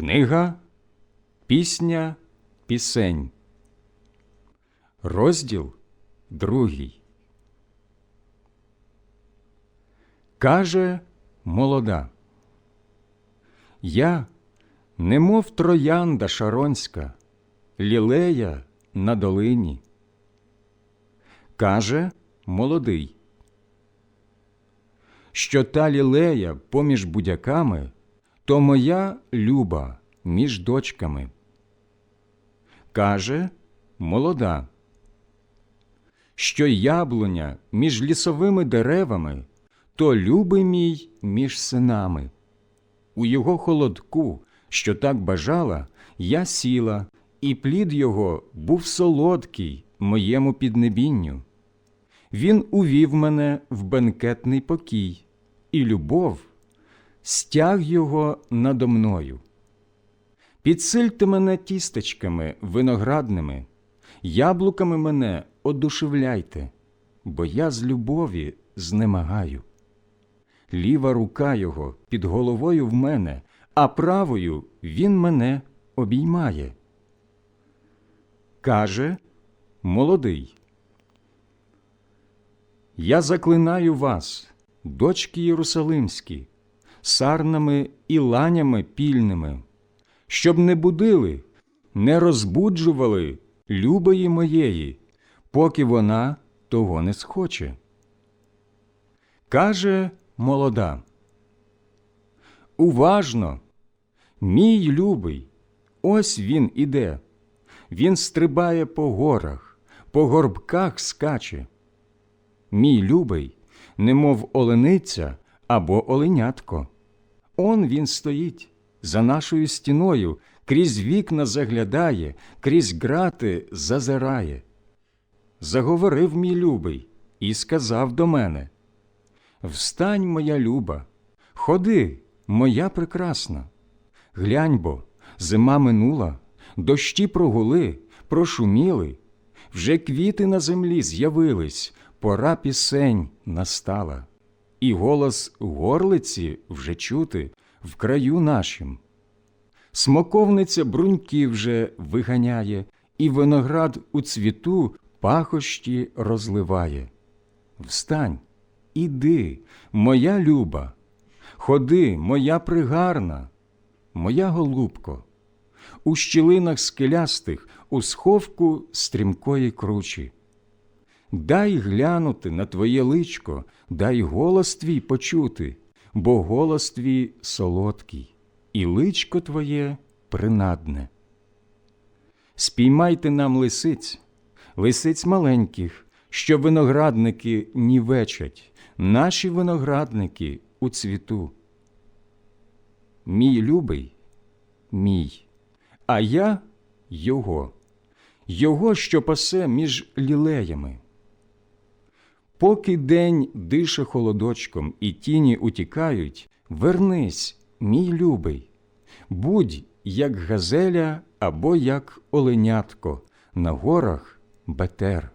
Книга Пісня Пісень, розділ другий. Каже молода. Я, немов троянда шаронська, лілея на долині. Каже молодий. Що та лілея поміж будяками, то моя люба між дочками. Каже молода. Що яблуня між лісовими деревами, то любий мій між синами. У його холодку, що так бажала, я сіла, і плід його був солодкий моєму піднебінню. Він увів мене в бенкетний покій, і любов стяг його надо мною. Підсильте мене тістечками виноградними, яблуками мене одушевляйте, бо я з любові знемагаю. Ліва рука його під головою в мене, а правою він мене обіймає. Каже молодий. Я заклинаю вас, дочки Єрусалимські, сарнами і ланями пільними, щоб не будили, не розбуджували любої моєї, поки вона того не схоче. Каже молода. Уважно, мій любий, ось він іде. Він стрибає по горах, по горбках скаче. Мій любий, немов олениця або оленятко. Он він стоїть за нашою стіною, крізь вікна заглядає, крізь грати зазирає. Заговорив мій любий і сказав до мене Встань, моя люба, ходи, моя прекрасна. Глянь бо, зима минула, дощі прогули, прошуміли, вже квіти на землі з'явились, пора пісень настала, і голос горлиці вже чути в краю нашим. Смоковниця бруньки вже виганяє, і виноград у цвіту пахощі розливає. Встань, іди, моя люба, ходи, моя пригарна, моя голубко, у щілинах скелястих, у сховку стрімкої кручі. Дай глянути на твоє личко, дай голос твій почути, бо голос твій солодкий, і личко твоє принадне. Спіймайте нам лисиць, лисиць маленьких, що виноградники нівечать, наші виноградники у цвіту. Мій любий, мій, а я його, його, що пасе між лілеями. Поки день дише холодочком і тіні утікають, вернись, мій любий, будь як газеля або як оленятко на горах Бетер.